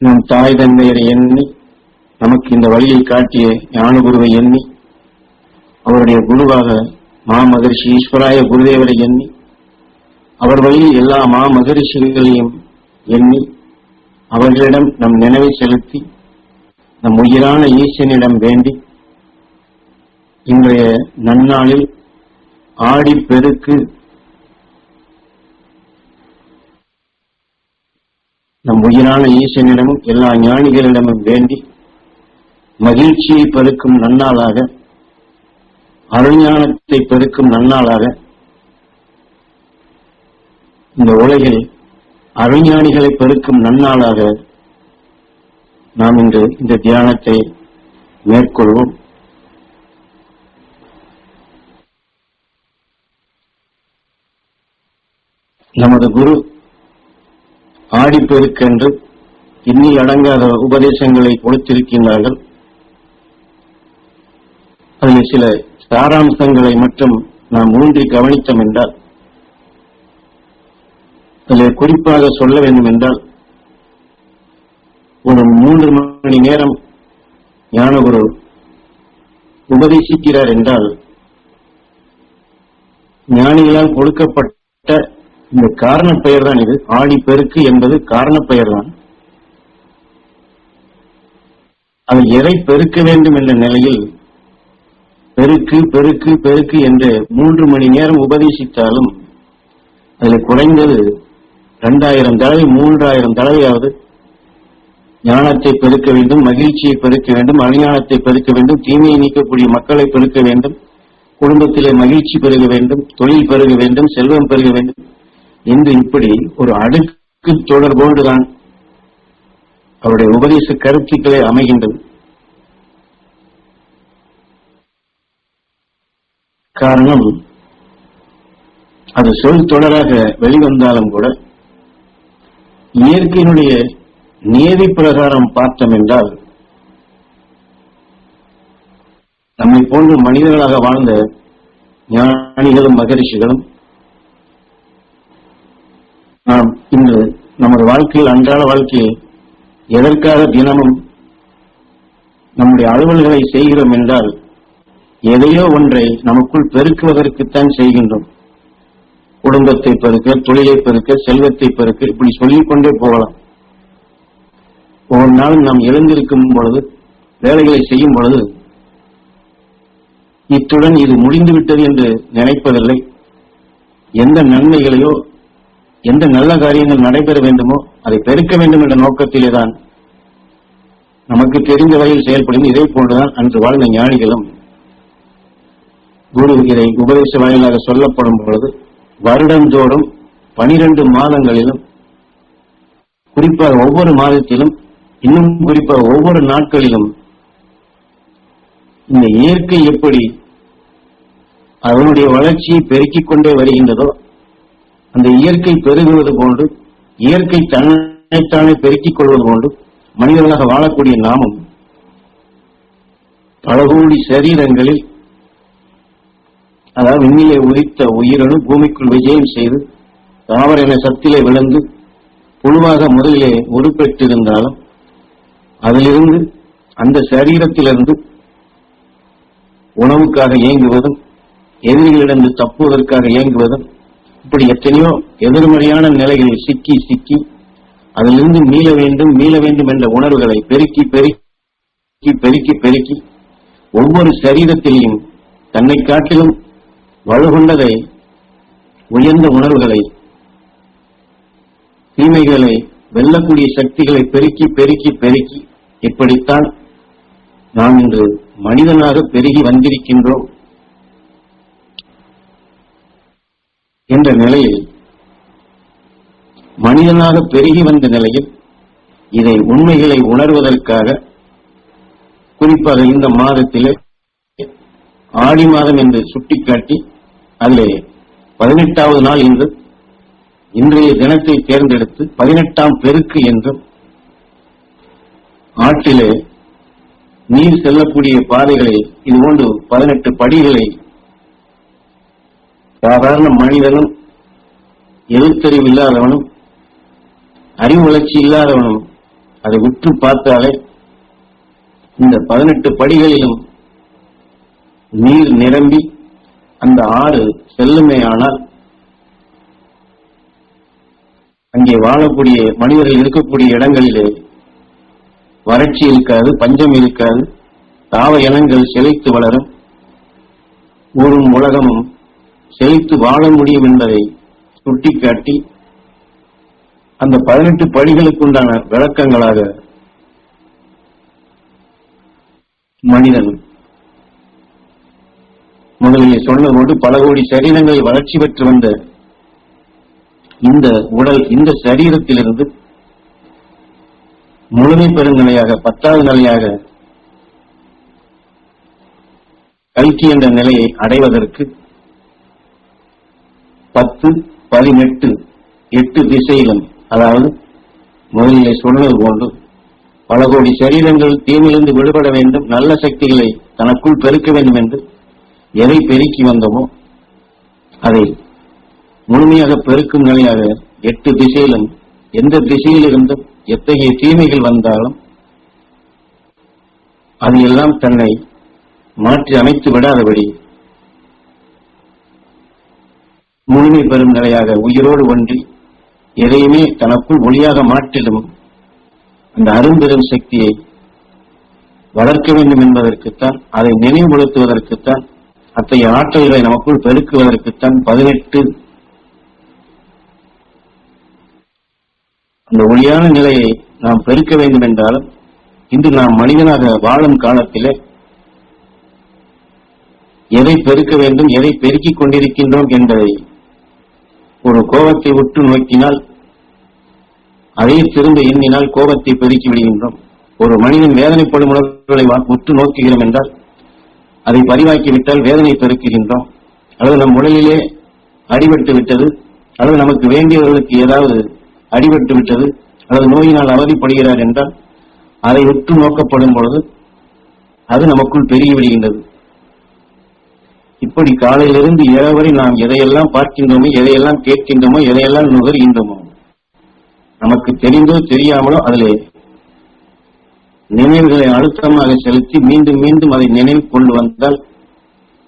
நம் தாய் தந்தையரை எண்ணி நமக்கு இந்த வழியை காட்டிய ஞானகுருவை எண்ணி அவருடைய குருவாக மாமகரிஷி ஈஸ்வராய குருதேவரை எண்ணி அவர் வழியில் எல்லா மாமகரிஷிகளையும் எண்ணி அவர்களிடம் நம் நினைவை செலுத்தி நம் உயிரான ஈசனிடம் வேண்டி இன்றைய நன்னாளில் ஆடி பெருக்கு நம் உயிரான ஈசனிடமும் எல்லா ஞானிகளிடமும் வேண்டி மகிழ்ச்சியை பெருக்கும் நன்னாளாக அருஞானத்தை பெருக்கும் நன்னாளாக இந்த உலகில் அருஞானிகளை பெருக்கும் நன்னாளாக நாம் இன்று இந்த தியானத்தை மேற்கொள்வோம். நமது குரு ஆடிப்பெருக்கென்று இன்னி அடங்காத உபதேசங்களை கொடுத்திருக்கின்றார்கள். அதில் சில சாராம்சங்களை மட்டும் நாம் ஊன்றி கவனித்தோம் என்றால் அதில் குறிப்பாக சொல்ல வேண்டும் என்றால் ஒரு மூன்று மணி நேரம் ஞானகுரு உபதேசிக்கிறார் என்றால் ஞானிகளால் கொடுக்கப்பட்ட இந்த காரண பெயர் தான் இது. ஆடி பெருக்கு என்பது காரண பெயர் தான் அது எதை பெருக்க வேண்டும் என்ற நிலையில் பெருக்கு பெருக்கு பெருக்கு என்று மூன்று மணி நேரம் உபதேசித்தாலும் அதில் குறைந்தது இரண்டாயிரம் தடவை மூன்றாயிரம் தடவையாவது ஞானத்தை பெருக்க வேண்டும் மகிழ்ச்சியை பெருக்க வேண்டும் அஞ்ஞானத்தை பெருக்க வேண்டும் தீமையை நீக்கக்கூடிய மக்களை பெருக்க வேண்டும் குடும்பத்திலே மகிழ்ச்சி பெருக வேண்டும் தொழில் பெருக வேண்டும் செல்வம் பெருக வேண்டும். இந்த இப்படி ஒரு அடுக்கு தொடர்போடுதான் அவருடைய உபதேச கருத்துக்களை அமைகின்றது. காரணம் அது சொல் தொடராக வெளிவந்தாலும் கூட இயற்கையினுடைய நியதி பிரகாரம் பார்த்தோம் என்றால் நம்மை போன்று மனிதர்களாக வாழ்ந்த ஞானிகளும் மகரிஷிகளும் நாம் இன்று நமது வாழ்க்கையில் அன்றாட வாழ்க்கையில் எதற்காக தினமும் நம்முடைய அலுவல்களை செய்கிறோம் என்றால் எதையோ ஒன்றை நமக்குள் பெருக்குவதற்குத்தான் செய்கின்றோம். குடும்பத்தை பெருக்க தொழிலை பெருக்க செல்வத்தை பெருக்க இப்படி சொல்லிக்கொண்டே போகலாம். ஒவ்வொரு நாளும் நாம் எழுந்திருக்கும் பொழுது வேலைகளை செய்யும் பொழுது இத்துடன் இது முடிந்துவிட்டது என்று நினைப்பதில்லை. எந்த நன்மைகளையோ எந்த நல்ல காரியங்கள் நடைபெற வேண்டுமோ அதை பெருக்க வேண்டும் என்ற நோக்கத்திலே தான் நமக்கு தெரிந்த வகையில் செயல்படும் இதே போன்றுதான் அன்று வாழ்ந்த ஞானிகளும் குரு இதை உபதேச வாயிலாக சொல்லப்படும் பொழுது வருடந்தோறும் பனிரெண்டு மாதங்களிலும் குறிப்பாக ஒவ்வொரு மாதத்திலும் இன்னும் குறிப்பாக ஒவ்வொரு நாட்களிலும் இந்த இயற்கை எப்படி அதனுடைய வளர்ச்சியை பெருக்கிக் கொண்டே வருகின்றதோ அந்த இயற்கை பெருகுவது போன்று இயற்கை தன்னைத்தானே பெருக்கிக் கொள்வது போன்று மனிதர்களாக வாழக்கூடிய நாமும் பல கோடி சரீரங்களில் அதாவது விண்ணிலே உதித்த உயிரணு பூமிக்குள் விஜயம் செய்து தாவர என சத்திலே விழுந்து புழுவாக முதலிலே உருப்பெற்றிருந்தாலும் அதிலிருந்து அந்த சரீரத்திலிருந்து உணவுக்காக இயங்குவதும் எதிரிகளிடம் தப்புவதற்காக இயங்குவதும் இப்படி எத்தனையோ எதிர்மறையான நிலைகளில் சிக்கி சிக்கி அதிலிருந்து மீள வேண்டும் மீள வேண்டும் என்ற உணர்வுகளை பெருக்கி பெருக்கி பெருக்கி பெருக்கி ஒவ்வொரு சரீரத்திலையும் தன்னை காட்டிலும் வலுகொண்டதை உயர்ந்த உணர்வுகளை தீமைகளை வெல்லக்கூடிய சக்திகளை பெருக்கி பெருக்கி பெருக்கி இப்படித்தான் நாம் இன்று மனிதனாக பெருகி வந்திருக்கின்றோம். என்ற நிலையில் மனிதனாக பெருகி வந்த நிலையில் இதை உண்மைகளை உணர்வதற்காக குறிப்பாக இந்த மாதத்திலே ஆடி மாதம் என்று சுட்டிக்காட்டி அதிலே பதினெட்டாவது நாள் இன்று இன்றைய தினத்தை தேர்ந்தெடுத்து பதினெட்டாம் பெருக்கு என்றும் ஆற்றிலே நீர் செல்லக்கூடிய பாதைகளை இதுபோன்று பதினெட்டு படிகளை சாதாரண மனிதனும் எழுத்தறிவு இல்லாதவனும் அறிவு வளர்ச்சி இல்லாதவனும் அதை உற்று பார்த்தாலே இந்த பதினெட்டு படிகளிலும் நீர் நிரம்பி அந்த ஆறு செல்லுமேயானால் அங்கே வாழக்கூடிய மனிதர்கள் இருக்கக்கூடிய இடங்களிலே வறட்சி இருக்காது பஞ்சம் இருக்காது தாவ இனங்கள் செழித்து வளரும். ஊரும் உலகமும் செழித்து வாழ முடியும் என்பதை சுட்டிக்காட்டி அந்த பதினெட்டு படிகளுக்குண்டான விளக்கங்களாக மனிதன் முதலில் சொன்னதோடு பல கோடி சரீரங்களில் வளர்ச்சி பெற்று வந்த இந்த உடல் இந்த சரீரத்திலிருந்து முழுமை பெருநிலையாக பத்தாவது நிலையாக கல்கி என்ற நிலையை அடைவதற்கு பத்து பதினெட்டு எட்டு திசையிலும் அதாவது முதலிலே சொன்னது போன்று பல கோடி சரீரங்கள் தீமையிலிருந்து விடுபட வேண்டும் நல்ல சக்திகளை தனக்குள் பெருக்க வேண்டும் என்று எதை பெருக்கி வந்தோமோ அதை முழுமையாக பெருக்கும் நிலையாக எட்டு திசையிலும் எந்த திசையிலிருந்தும் எத்தகைய தீமைகள் வந்தாலும் அது எல்லாம் தன்னை மாற்றி அமைத்து விடாதபடி முழுமை பெறும் நிலையாக உயிரோடு ஒன்றி எதையுமே தனக்குள் ஒளியாக மாற்றிடும் அந்த அரும்பெரும் சக்தியை வளர்க்க வேண்டும் என்பதற்குத்தான் அதை நினைவுபடுத்துவதற்குத்தான் அத்தகைய ஆற்றல்களை நமக்குள் பெருக்குவதற்குத்தான் பதினெட்டு அந்த ஒளியான நிலையை நாம் பெருக்க வேண்டும் என்றாலும் இன்று நாம் மனிதனாக வாழும் காலத்திலே எதை பெருக்க வேண்டும் எதை பெருக்கிக் கொண்டிருக்கின்றோம் என்பதை ஒரு கோபத்தை உற்று நோக்கினால் அதை திரும்ப எண்ணினால் கோபத்தை பெருக்கி விடுகின்றோம். ஒரு மனிதன் வேதனைப்படும் உணர்வுகளை உற்று நோக்குகிறோம் என்றால் அதை பதிவாக்கிவிட்டால் வேதனை பெருக்குகின்றோம். அல்லது நம் உடலிலே அடிபட்டு விட்டது அல்லது நமக்கு வேண்டியவர்களுக்கு ஏதாவது அடிபட்டு விட்டது அல்லது நோயினால் அவதிப்படுகிறார் என்றால் அதை உற்று நோக்கப்படும் பொழுது அது நமக்குள் பெருகி விடுகின்றது. இப்படி காலையிலிருந்து இரவு வரை நாம் எதையெல்லாம் பார்க்கின்றோமோ எதையெல்லாம் கேட்கின்றோமோ எதையெல்லாம் நுகர்கின்றோமோ நமக்கு தெரிந்தோ தெரியாமலோ அதிலே நினைவுகளை அழுத்தமாக செலுத்தி மீண்டும் மீண்டும் அதை நினைவு கொண்டு வந்தால்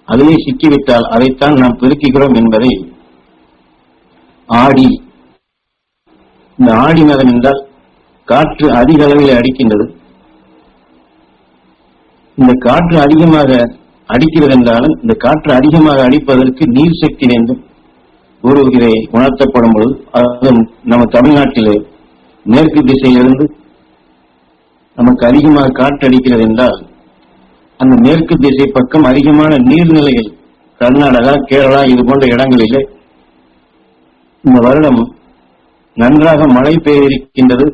அதிலே சிக்கிவிட்டால் அதைத்தான் நாம் பெருக்குகிறோம் என்பதை ஆடி இந்த ஆடி மதம் என்றால் காற்று அதிக அளவில் அடிக்கின்றது. இந்த காற்று அதிகமாக அடிக்கிறது என்றாலும் இந்த காற்று அதிகமாக அடிப்பதற்கு நீர் சக்தி வேண்டும். ஒரு இதை உணர்த்தப்படும் பொழுது அதுவும் நம்ம தமிழ்நாட்டிலே மேற்கு திசையிலிருந்து நமக்கு அதிகமாக காற்று அடிக்கிறது என்றால் அந்த மேற்கு திசை பக்கம் அதிகமான நீர்நிலைகள் கர்நாடகா கேரளா இது போன்ற இடங்களிலே இந்த வருடம் நன்றாக மழை பெய்திருக்கின்றது.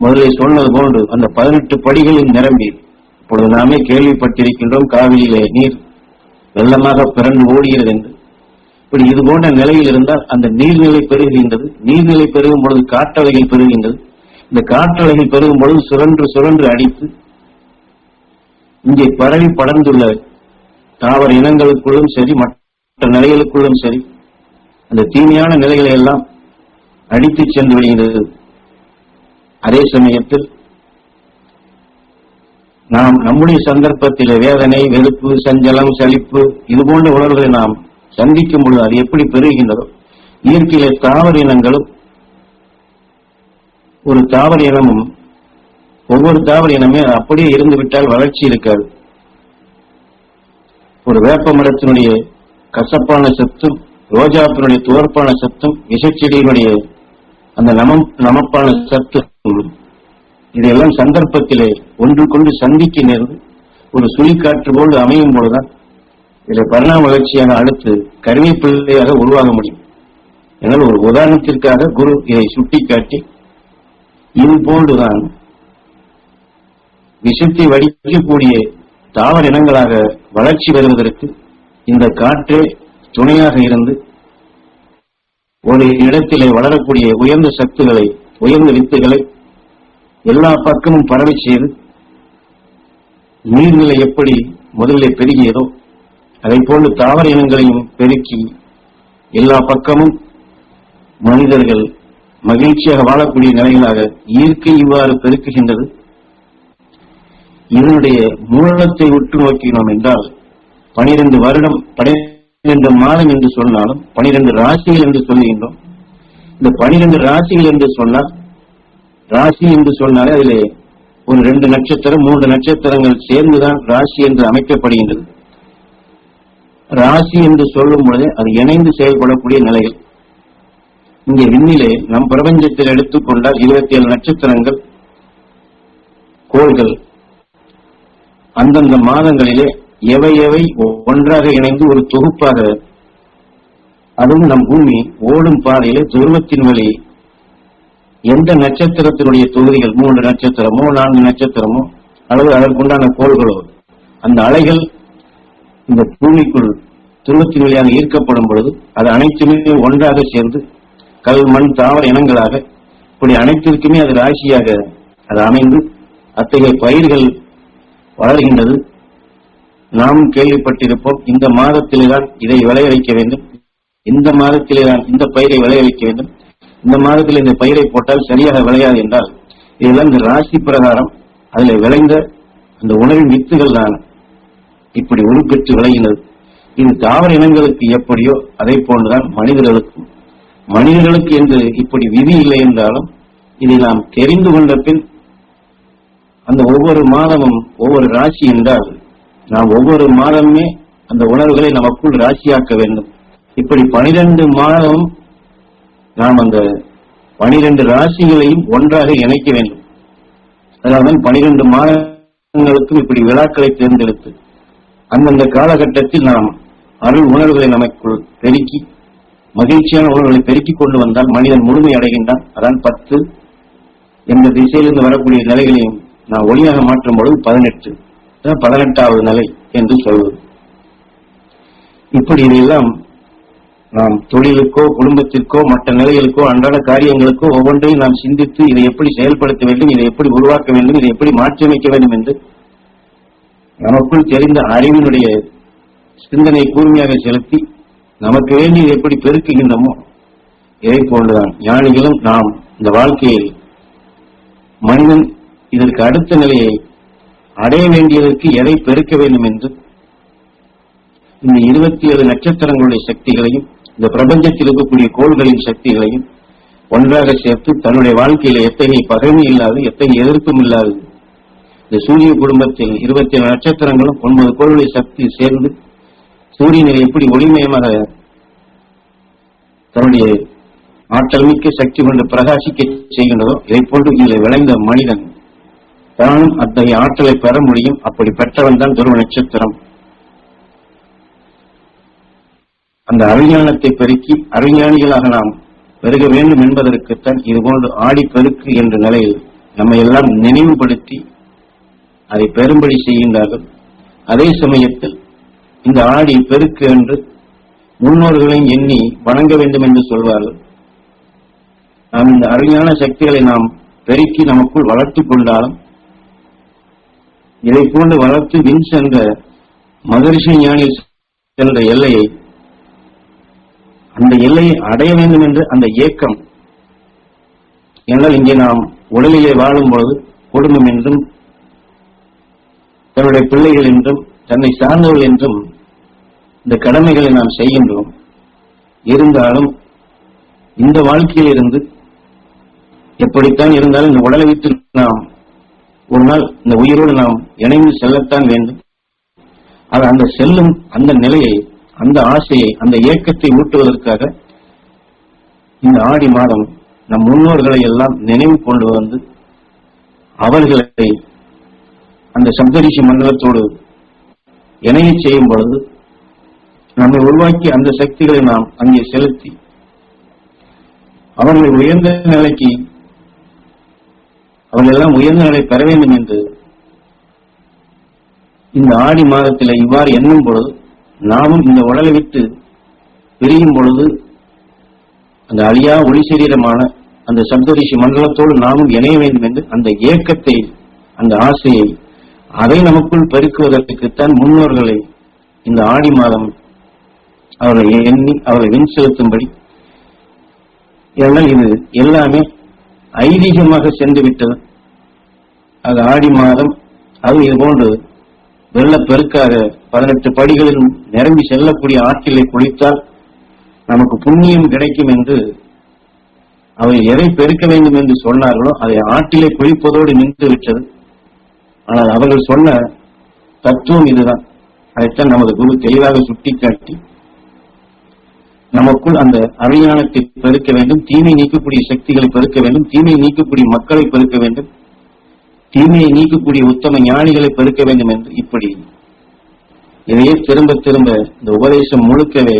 முதலில் சொன்னது போன்று அந்த பதினெட்டு படிகளில் நிரம்பி இப்பொழுது நாமே கேள்விப்பட்டிருக்கின்றோம் காவிரியிலே நீர் வெள்ளமாக பிறண்டு ஓடுகிறது என்று. இப்படி இது போன்ற நிலையில் இருந்தால் அந்த நீர்நிலை பெருகுகின்றது. நீர்நிலை பெருகும் பொழுது காற்றலைகள் பெருகின்றது இந்த காற்றலைகள் பெருகும் பொழுது சுழன்று சுழன்று அடித்து இங்கே பரவி படர்ந்துள்ள தாவர இனங்களுக்குள்ளும் சரி மற்ற நிலைகளுக்குள்ளும் சரி அந்த தீமையான நிலைகளை எல்லாம் அடித்து சென்று விடுகிறது அதே சமயத்தில் நாம் நம்முடைய சந்தர்ப்பத்தில் வேதனை வெறுப்பு சஞ்சலம் சலிப்பு இது போன்ற உணர்வுகளை நாம் சந்திக்கும் பொழுது அது எப்படி பெருகின்றதோ இயற்கையிலே தாவர இனங்களும் ஒரு தாவர இனமும் ஒவ்வொரு தாவர இனமே அப்படியே இருந்து விட்டால் வளர்ச்சி இருக்காது. ஒரு வேப்ப மரத்தினுடைய கசப்பான சத்தும் ரோஜாப்பினுடைய துவர்ப்பான சத்தும் விஷச்செடியினுடைய அந்த நமம் நமப்பான சத்தும் இதையெல்லாம் சந்தர்ப்பத்திலே ஒன்றுக்கொண்டு சந்திக்க நேர்ந்து ஒரு சுழிக்காற்று போல் அமையும் போதுதான் இதில் பரிணாம வளர்ச்சியான அடுத்து கருவேப்பிள்ளையாக உருவாக முடியும். எனவே ஒரு உதாரணத்திற்காக குரு இதை சுட்டிக்காட்டி இது போன்றுதான் விஷத்தை வடிக்கக்கூடிய தாவர இனங்களாக வளர்ச்சி பெறுவதற்கு இந்த காற்றே துணையாக இருந்து ஒரு இடத்திலே வளரக்கூடிய உயர்ந்த சத்துக்களை உயர்ந்த வித்துகளை எல்லா பக்கமும் பரவி செய்து நீர்நிலை எப்படி முதலில் பெருகியதோ அதை போன்று தாவர இனங்களையும் பெருக்கி எல்லா பக்கமும் மனிதர்கள் மகிழ்ச்சியாக வாழக்கூடிய நிலைகளாக இயற்கை இவ்வாறு பெருக்குகின்றது. இதனுடைய மூலத்தை உற்று நோக்கினோம் என்றால் பனிரெண்டு வருடம் பனிரெண்டு மாதம் என்று சொன்னாலும் பனிரெண்டு ராசிகள் என்று சொல்லுகின்றோம் இந்த பனிரெண்டு ராசிகள் என்று சொன்னால் ராசி என்று சொன்னாலே அதிலே ஒரு ரெண்டு நட்சத்திரம் மூன்று நட்சத்திரங்கள் சேர்ந்துதான் ராசி என்று அமைக்கப்படுகின்றது. ராசி என்று சொல்லும் பொழுது அது இணைந்து செயல்படக்கூடிய நிலைகள். இங்கே விண்ணிலே நம் பிரபஞ்சத்தில் எடுத்துக்கொண்டால் இருபத்தி ஏழு நட்சத்திரங்கள் கோள்கள். அந்தந்த மாதங்களிலே எவை எவை ஒன்றாக இணைந்து ஒரு தொகுப்பாக அதுவும் நம் பூமி ஓடும் பாதையிலே துருவத்தின் வழி எந்த நட்சத்திரத்தினுடைய தொகுதிகள்? மூன்று நட்சத்திரமோ நான்கு நட்சத்திரமோ அல்லது அதற்குண்டான கோள்களோ அந்த அலைகள் இந்த பூமிக்குள் துருவத்தின் வழியாக ஈர்க்கப்படும் பொழுது அது அனைத்துமே ஒன்றாக சேர்ந்து கல் மண் தாவர இனங்களாக இப்படி அனைத்திற்குமே அது ராசியாக அது அமைந்து அத்தகைய பயிர்கள் வளர்கின்றது. நாம் கேள்விப்பட்டிருப்போம் இந்த மாதத்திலே தான் இதை விளைய வைக்க வேண்டும். இந்த மாதத்திலே தான் இந்த பயிரை விளைய வைக்க வேண்டும். இந்த மாதத்தில் இந்த பயிரை போட்டால் சரியாக விளையாது என்றால் இதெல்லாம் இந்த ராசி பிரகாரம் அதில் விளைந்த அந்த உணவின் வித்துகள் தான். இப்படி உருப்பெற்று விளைகிறது இது தாவர இனங்களுக்கு எப்படியோ அதை போன்றுதான் மனிதர்களுக்கும். மனிதர்களுக்கு என்று இப்படி விதி இல்லை என்றாலும் இதை நாம் தெரிந்து கொண்ட பின் அந்த ஒவ்வொரு மாதமும் ஒவ்வொரு ராசி என்றால் நாம் ஒவ்வொரு மாதமே அந்த உணர்வுகளை நமக்குள் ராசியாக்க வேண்டும். இப்படி பனிரெண்டு மாதம் நாம் அந்த பனிரெண்டு ராசிகளையும் ஒன்றாக இணைக்க வேண்டும். அதாவது பனிரெண்டு மாதங்களுக்கும் இப்படி விழாக்களை தேர்ந்தெடுத்து அந்தந்த காலகட்டத்தில் நாம் அருள் உணர்வுகளை நமக்குள் பெருக்கி மகிழ்ச்சியான உணர்வுகளை பெருக்கிக் கொண்டு வந்தால் மனிதன் முழுமை அடைகின்றான். அதான் பத்து. எந்த திசையிலிருந்து வரக்கூடிய நிலைகளையும் நான் ஒளியாக மாற்றும் பொழுது பதினெட்டு. பதினெட்டாவது நிலை என்று சொல்வது. இப்படி இதையெல்லாம் நாம் தொழிலுக்கோ குடும்பத்திற்கோ மற்ற நிலைகளுக்கோ அன்றாட காரியங்களுக்கோ ஒவ்வொன்றையும் நாம் சிந்தித்து இதை எப்படி செயல்படுத்த வேண்டும் இதை எப்படி உருவாக்க வேண்டும் இதை எப்படி மாற்றியமைக்க வேண்டும் என்று நமக்குள் தெரிந்த அறிவினுடைய சிந்தனை கூர்மையாக செலுத்தி நமக்கு வேண்டியது எப்படி பெருக்குகின்றமோ இதை போன்றுதான். ஞானிகளும் நாம் இந்த வாழ்க்கையில் மனிதன் இதற்கு அடுத்த நிலையை அடைய வேண்டியதற்கு எதை பெருக்க வேண்டும் என்று இந்த இருபத்தி ஏழு நட்சத்திரங்களுடைய சக்திகளையும் இந்த பிரபஞ்சத்தில் இருக்கக்கூடிய கோள்களின் சக்திகளையும் ஒன்றாக சேர்த்து தன்னுடைய வாழ்க்கையில எத்தகைய பகைமை இல்லாது எத்தகைய எதிர்ப்பும் இல்லாது இந்த சூரிய குடும்பத்தில் இருபத்தி ஏழு நட்சத்திரங்களும் ஒன்பது கோள்களை சக்தி சேர்ந்து சூரியனை எப்படி ஒளிமயமாக தன்னுடைய ஆற்றல் மிக்க சக்தி கொண்டு பிரகாசிக்க செய்கின்றதோ இதை போன்று இதில் விளைந்த மனிதன் தானும் அத்தகைய ஆற்றலை பெற முடியும். அப்படி பெற்றவன் தான் துருவ நட்சத்திரம். அந்த அறிஞானத்தை பெருக்கி அறிஞானிகளாக நாம் பெருக வேண்டும் என்பதற்குத்தான் இதுபோன்று ஆடி பெருக்கு என்ற நிலையில் நம்மை எல்லாம் நினைவுபடுத்தி அதை பெரும்படி செய்கின்றார்கள். அதே சமயத்தில் இந்த ஆடி பெருக்கு என்று முன்னோர்களையும் எண்ணி வணங்க வேண்டும் என்று சொல்வார்கள். நாம் இந்த அறிஞான சக்திகளை நாம் பெருக்கி நமக்குள் வளர்த்துக் கொண்டாலும் இதை போன்று வளர்த்து வின் சென்ற மகரிஷி ஞானி சென்ற எல்லையை அந்த எல்லையை அடைய வேண்டும் என்று அந்த ஏக்கம். என்றால் இங்கே நாம் உடலிலே வாழும்போது குடும்பம் என்றும் தன்னுடைய பிள்ளைகள் என்றும் தன்னை சார்ந்தவர்கள் என்றும் இந்த கடமைகளை நாம் செய்கின்றோம். இருந்தாலும் இந்த வாழ்க்கையில் இருந்து எப்படித்தான் இருந்தாலும் இந்த உடலை வைத்து நாம் ஒரு நாள் இந்த உயிரோடு நாம் இணைந்து செல்லத்தான் வேண்டும். அது அந்த செல்லும் அந்த நிலையை அந்த ஆசையை அந்த ஏக்கத்தை ஊட்டுவதற்காக இந்த ஆடி மாதம் நம் முன்னோர்களை எல்லாம் நினைவு கொண்டு வந்து அவர்களை அந்த சப்தரிஷி மண்டலத்தோடு இணைய செய்யும் பொழுது நம்மை உருவாக்கி அந்த சக்திகளை நாம் அங்கே செலுத்தி அவர்களை உயர்ந்த நிலைக்கு அவர்கள் எல்லாம் உயர்ந்த நிலை பெற வேண்டும் என்று இந்த ஆடி மாதத்தில் இவ்வாறு எண்ணும் பொழுது நாமும் இந்த உடலை விட்டு பிரியும் பொழுது அந்த அழியா ஒளி சரீரமான அந்த சப்தரிஷி மண்டலத்தோடு நாமும் இணைய வேண்டும் என்று அந்த ஏக்கத்தை அந்த ஆசையை அதை நமக்குள் பெருக்குவதற்குத்தான் முன்னோர்களை இந்த ஆடி மாதம் அவர்களை எண்ணி அவர்களை வின் செலுத்தும்படி ஏன்னா இது எல்லாமே ஐதீகமாக சென்று விட்டது. அது ஆடி மாதம் அது இது போன்று வெள்ளப்பெருக்காக பதினெட்டு படிகளில் நிரம்பி செல்லக்கூடிய ஆற்றிலே குளித்தால் நமக்கு புண்ணியம் கிடைக்கும் என்று அவர் எதை பெருக்க வேண்டும் என்று சொன்னார்களோ அதை ஆற்றிலே குளிப்பதோடு நின்று விட்டது. ஆனால் அவர்கள் சொன்ன தத்துவம் இதுதான். அதைத்தான் நமது குரு தெளிவாக சுட்டிக்காட்டி நமக்குள் அந்த அழிஞானத்தை பெருக்க வேண்டும் தீமை நீக்கக்கூடிய சக்திகளை பெருக்க வேண்டும் தீமை நீக்கக்கூடிய மக்களை பெருக்க வேண்டும். தீமையை நீக்கக்கூடிய உத்தம ஞானிகளை பெருக்க வேண்டும் என்று இப்படி இதையே திரும்ப திரும்ப இந்த உபதேசம் முழுக்கவே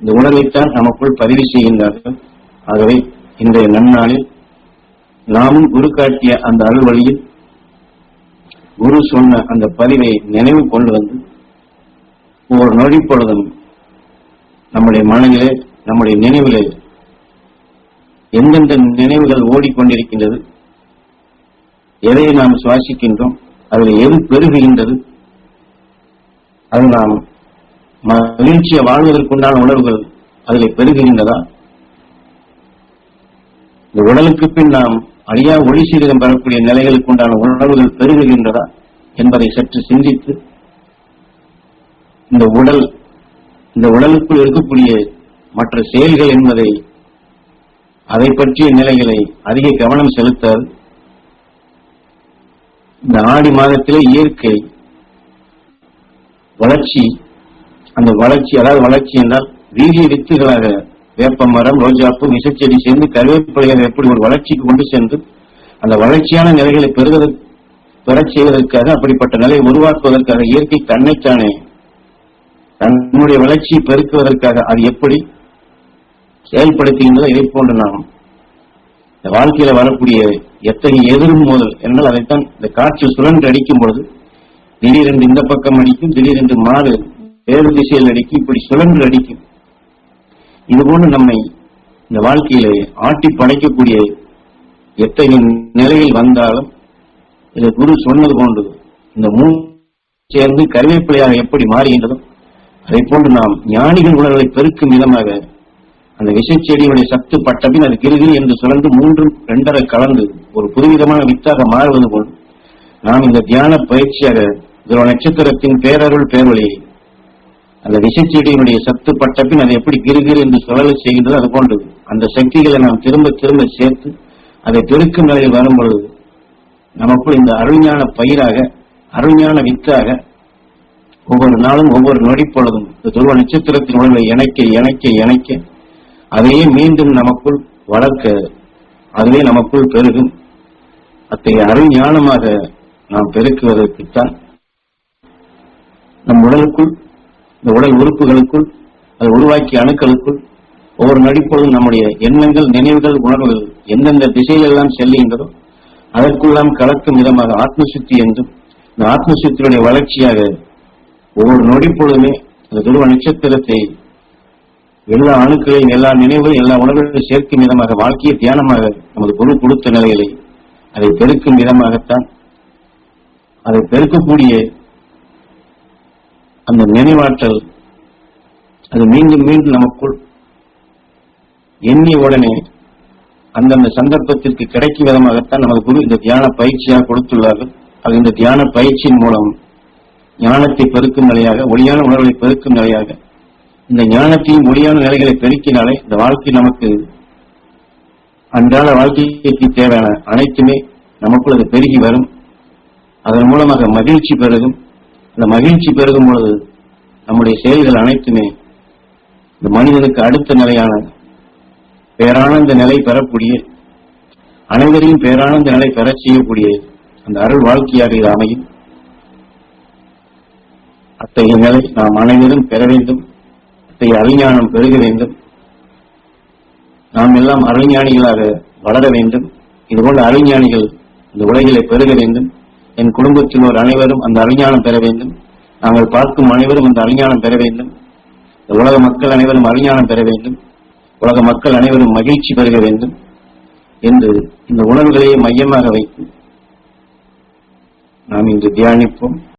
இந்த உணர்வைத்தான் நமக்குள் பதிவு செய்கின்றார்கள். ஆகவே இன்றைய நன்னாளில் நாமும் குரு காட்டிய அந்த அருள் வழியில் குரு சொன்ன அந்த பதிவை நினைவு கொண்டு வந்து ஒவ்வொரு நொடி பொழுதும் நம்முடைய மனதிலே நம்முடைய நினைவிலே எந்தெந்த நினைவுகள் ஓடிக்கொண்டிருக்கின்றது எதை நாம் சுவாசிக்கின்றோம்? அதில் எது பெருகுகின்றது? அது நாம் மகிழ்ச்சியை வாழ்வதற்குண்டான உணர்வுகள் அதில் பெருகுகின்றதா? இந்த உடலுக்கு பின் நாம் அழியா ஒளி சீரகம் பெறக்கூடிய நிலைகளுக்கு உண்டான உணர்வுகள் பெருகுகின்றதா என்பதை சற்று சிந்தித்து இந்த உடல் இந்த உடலுக்குள் இருக்கக்கூடிய மற்ற செயல்கள் என்பதை அதை பற்றிய நிலைகளை அதிக கவனம் செலுத்தாது. இந்த ஆடி மாதத்திலே இயற்கை வளர்ச்சி அந்த வளர்ச்சி அதாவது வளர்ச்சி என்றால் வீரிய வித்துகளாக வேப்ப மரம் ரோஜாப்பு விசைச்செடி சேர்ந்து கருவேப்பிலையாக எப்படி ஒரு வளர்ச்சிக்கு கொண்டு சென்று அந்த வளர்ச்சியான நிலைகளை பெறுவதற்கு பெறச் செய்வதற்காக அப்படிப்பட்ட நிலையை உருவாக்குவதற்காக இயற்கை தன்னைத்தானே தன்னுடைய வளர்ச்சியை பெருக்குவதற்காக அது எப்படி செயல்படுத்துகின்றதோ இதை போன்று நாம் இந்த வாழ்க்கையில வரக்கூடிய எத்தகைய எதிரும் மோதல் என்றால் அதைத்தான் இந்த காற்று சுழன்று அடிக்கும் பொழுது திடீரென்று இந்த பக்கம் அடிக்கும் திடீரென்று மாறு வேறு திசையில் அடிக்கும் இப்படி சுழன்று அடிக்கும். இதுபோன்று நம்மை இந்த வாழ்க்கையில ஆட்டி படைக்கக்கூடிய எத்தகைய நிலையில் வந்தாலும் இது குரு சொன்னது போன்று இந்த மூணு சேர்ந்து கருவேப்பிலையாக எப்படி மாறுகின்றதோ அதை போன்று நாம் ஞானிகள் உணர்வை பெருக்கும் விதமாக அந்த விஷச்செடியுடைய சத்து பட்டபின் அது கிருகிரி என்று சுழன்று மூன்றும் இரண்டரை கலந்து ஒரு புதுவிதமான வித்தாக மாறுவது போல் நாம் இந்த தியான பயிற்சியாக துருவ நட்சத்திரத்தின் பேரருள் பேரொழியை அந்த விஷச்செடியினுடைய சத்து பட்டபின் அதை எப்படி கிருகிரு என்று சுழலை செய்கின்றது அது போன்றது. அந்த சக்திகளை நாம் திரும்ப திரும்ப சேர்த்து அதை பெருக்கும் நிலையில் வரும்பொழுது நமக்குள் இந்த அருள்ஞான பயிராக அருள்ஞான வித்தாக ஒவ்வொரு நாளும் ஒவ்வொரு நொடி பொழுதும் இந்த துருவ நட்சத்திரத்தின் உணர்வை இணைக்க இணைக்க இணைக்க அதையே மீண்டும் நமக்குள் வளர்க்க அதுவே நமக்குள் பெருகும். அத்தகைய அருஞானமாக நாம் பெருக்குவதற்குத்தான் நம் உடலுக்குள் இந்த உடல் உறுப்புகளுக்குள் அது உருவாக்கிய அணுக்களுக்குள் ஒவ்வொரு நடிப்பொழுதும் நம்முடைய எண்ணங்கள் நினைவுகள் உணர்வுகள் எந்தெந்த திசையிலெல்லாம் செல்லுகின்றதோ அதற்குள்ளாம் கலக்கும் விதமாக ஆத்மசுத்தி என்றும் இந்த ஆத்ம சுத்தியுடைய வளர்ச்சியாக ஒவ்வொரு நொடிப்பொழுதுமே அந்த துருவ நட்சத்திரத்தை எல்லா அணுக்களையும் எல்லா நினைவுகளையும் எல்லா உணர்வுகளையும் சேர்க்கும் விதமாக வாழ்க்கையை தியானமாக நமது குரு கொடுத்த நிலைகளை அதை பெருக்கும் விதமாகத்தான் அதை பெருக்கக்கூடிய அந்த நினைவாற்றல் அது மீண்டும் மீண்டும் நமக்குள் எண்ணிய உடனே அந்தந்த சந்தர்ப்பத்திற்கு கிடைக்கும் விதமாகத்தான் நமது குரு இந்த தியான பயிற்சியாக கொடுத்துள்ளார்கள். அது இந்த தியான பயிற்சியின் மூலம் ஞானத்தை பெருக்கும் நிலையாக ஒளியான உணர்வை பெருக்கும் நிலையாக இந்த ஞானத்தையும் மொழியான நிலைகளை பெருக்கினாலே இந்த வாழ்க்கை நமக்கு அன்றாட வாழ்க்கைக்கு தேவையான அனைத்துமே நமக்குள் அது பெருகி வரும். அதன் மூலமாக மகிழ்ச்சி பெருகும். அந்த மகிழ்ச்சி பெருகும் பொழுது நம்முடைய செயல்கள் அனைத்துமே இந்த மனிதனுக்கு அடுத்த நிலையான பேரானந்த நிலை பெறக்கூடிய அனைவரையும் பேரானந்த நிலை பெற செய்யக்கூடிய அந்த அருள் வாழ்க்கையாக இது அமையும். அத்தகைய நிலை நாம் அனைவரும் பெற வேண்டும். இத்தகைய அறிஞானம் பெருக வேண்டும். நாம் எல்லாம் அறிஞானிகளாக வளர வேண்டும். இதுபோன்ற அறிஞானிகள் இந்த உலகிலே பெருக வேண்டும். என் குடும்பத்தினோர் ஒரு அனைவரும் அந்த அறிஞானம் பெற வேண்டும். நாங்கள் பார்க்கும் அனைவரும் அந்த அறிஞானம் பெற வேண்டும். இந்த உலக மக்கள் அனைவரும் அறிஞானம் பெற வேண்டும். உலக மக்கள் அனைவரும் மகிழ்ச்சி பெருக வேண்டும் என்று இந்த உணர்வுகளையே மையமாக வைத்து நாம் இன்று தியானிப்போம்.